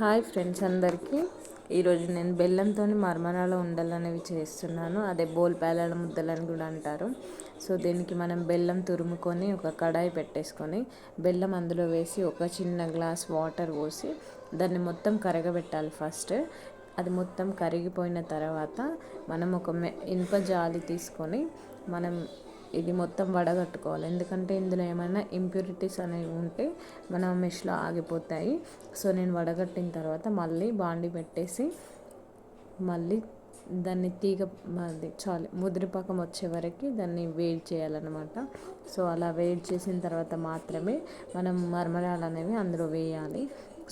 Hi friends అందరికీ. ఈరోజు నేను బెల్లంతో ఉండలు అనేవి చేస్తున్నాను. అదే బోల్ పేలాల ముద్దలని కూడా అంటారు. సో దీనికి మనం బెల్లం తురుముకొని ఒక కడాయి పెట్టేసుకొని బెల్లం అందులో వేసి ఒక చిన్న గ్లాస్ వాటర్ పోసి దాన్ని మొత్తం కరగబెట్టాలి ఫస్ట్. అది మొత్తం కరిగిపోయిన తర్వాత మనం ఒక ఇనుప జాలి తీసుకొని మనం ఇది మొత్తం వడగట్టుకోవాలి. ఎందుకంటే ఇందులో ఏమైనా ఇంప్యూరిటీస్ అనేవి ఉంటే మన మెష్లో ఆగిపోతాయి. సో నేను వడగట్టిన తర్వాత మళ్ళీ బాండి పెట్టేసి మళ్ళీ దాన్ని తీగ అది చాలు ముదిరిపాకం వచ్చే వరకు దాన్ని వేడి చేయాలన్నమాట. సో అలా వేడి చేసిన తర్వాత మాత్రమే మనం మరమరాలు అనేవి అందులో వేయాలి.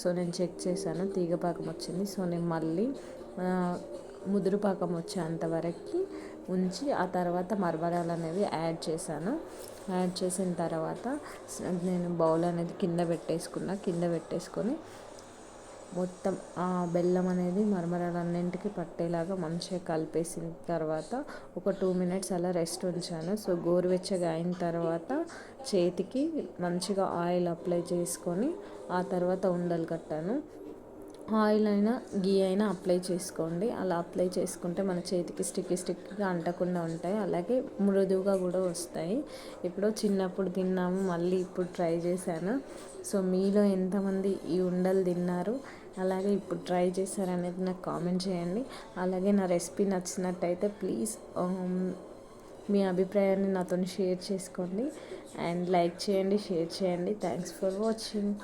సో నేను చెక్ చేశాను తీగ పాకం వచ్చింది. సో నేను మళ్ళీ ముదురుపాకం వచ్చేంత వరకు ఉంచి ఆ తర్వాత మరమరాలు అనేవి యాడ్ చేశాను. యాడ్ చేసిన తర్వాత నేను బౌల్ అనేది కింద పెట్టేసుకున్న కింద పెట్టేసుకొని మొత్తం ఆ బెల్లం అనేది మరమరాలన్నింటికి పట్టేలాగా మంచిగా కలిపేసిన తర్వాత ఒక టూ మినిట్స్ అలా రెస్ట్ ఉంచాను. సో గోరువెచ్చగా అయిన తర్వాత చేతికి మంచిగా ఆయిల్ అప్లై చేసుకొని ఆ తర్వాత ఉండలు కట్టాను. ఆయిల్ అయినా గీ అయినా అప్లై చేసుకోండి. అలా అప్లై చేసుకుంటే మన చేతికి స్టిక్కి స్టిక్గా అంటకుండా ఉంటాయి. అలాగే మృదువుగా కూడా వస్తాయి. ఇప్పుడు చిన్నప్పుడు తిన్నాము మళ్ళీ ఇప్పుడు ట్రై చేశాను. సో మీలో ఎంతమంది ఈ ఉండలు తిన్నారు? అలాగే ఇప్పుడు ట్రై చేశారనేది నాకు కామెంట్ చేయండి. అలాగే నా రెసిపీ నచ్చినట్టయితే ప్లీజ్ మీ అభిప్రాయాన్ని నాతో షేర్ చేసుకోండి. అండ్ లైక్ చేయండి షేర్ చేయండి. Thanks for watching.